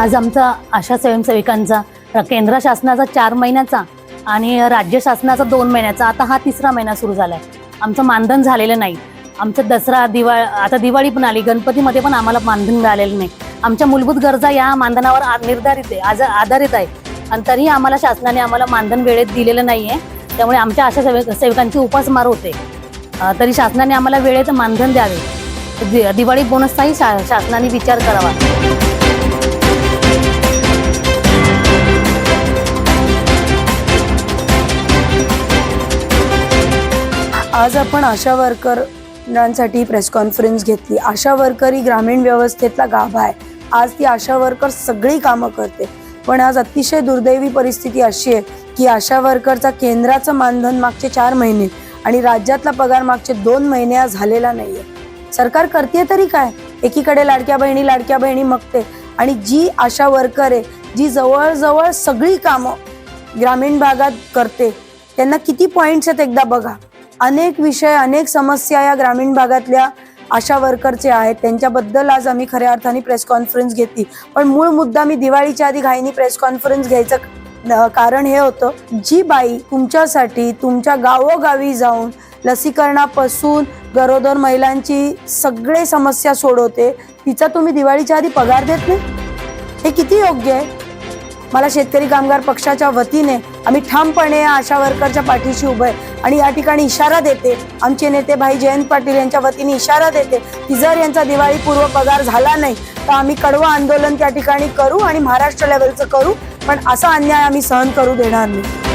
आज आमचा आशा स्वयंसेविकांचा केंद्र शासनाचा चार महिन्याचा आणि राज्य शासनाचा दोन महिन्याचा आता हा तिसरा महिना सुरू झाला आहे आमचं मानधन झालेलं नाही. आमचं दसरा दिवाळ आता दिवाळी पण आली गणपतीमध्ये पण आम्हाला मानधन मिळालेलं नाही. आमच्या मूलभूत गरजा या मानधनावर निर्धारित आहे आज आधारित आहे. आणि तरीही आम्हाला शासनाने आम्हाला मानधन वेळेत दिलेलं नाही आहे त्यामुळे आमच्या आशा सेवक सेवकांची उपासमार होते. तरी शासनाने आम्हाला वेळेत मानधन द्यावे. दि- दिवाळी बोनसचाही शा शासनाने विचार करावा. आज आपण आशा वर्करांसाठी प्रेस कॉन्फरन्स घेतली. आशा वर्कर ही ग्रामीण व्यवस्थेतला गाभा आहे. आज ती आशा वर्कर सगळी कामं करते. पण आज अतिशय दुर्दैवी परिस्थिती अशी आहे की आशा वर्करचा केंद्राचं मानधन मागचे चार महिने आणि राज्यातला पगार मागचे दोन महिने आज झालेला नाही आहे सरकार करते तरी काय? एकीकडे लाडक्या बहिणी लाडक्या बहिणी मगते आणि जी आशा वर्कर आहे जी जवळजवळ सगळी कामं ग्रामीण भागात करते त्यांना किती पॉईंट्स आहेत एकदा बघा. अनेक विषय अनेक समस्या या ग्रामीण भागातल्या आशा वर्करचे आहेत. त्यांच्याबद्दल आज आम्ही खऱ्या अर्थाने प्रेस कॉन्फरन्स घेतली. पण मूळ मुद्दा मी दिवाळीच्या आधी घाईनी प्रेस कॉन्फरन्स घ्यायचं कारण हे होतं जी बाई तुमच्यासाठी तुमच्या गावोगावी जाऊन लसीकरणापासून गरोदर महिलांची सगळे समस्या सोडवते तिचा तुम्ही दिवाळीच्या आधी पगार देत नाही? हे किती योग्य आहे? मला शेतकरी कामगार पक्षाच्या वतीने आम्ही ठामपणे आशा वर्करच्या पाठीशी उभे आहे. आणि या ठिकाणी इशारा देते. आमचे नेते भाई जयंत पाटील यांच्या वतीने इशारा देते की जर यांचा दिवाळीपूर्व पगार झाला नाही तर आम्ही कडवं आंदोलन त्या ठिकाणी करू आणि महाराष्ट्र लेवलचं करू. पण असा अन्याय आम्ही सहन करू देणार नाही.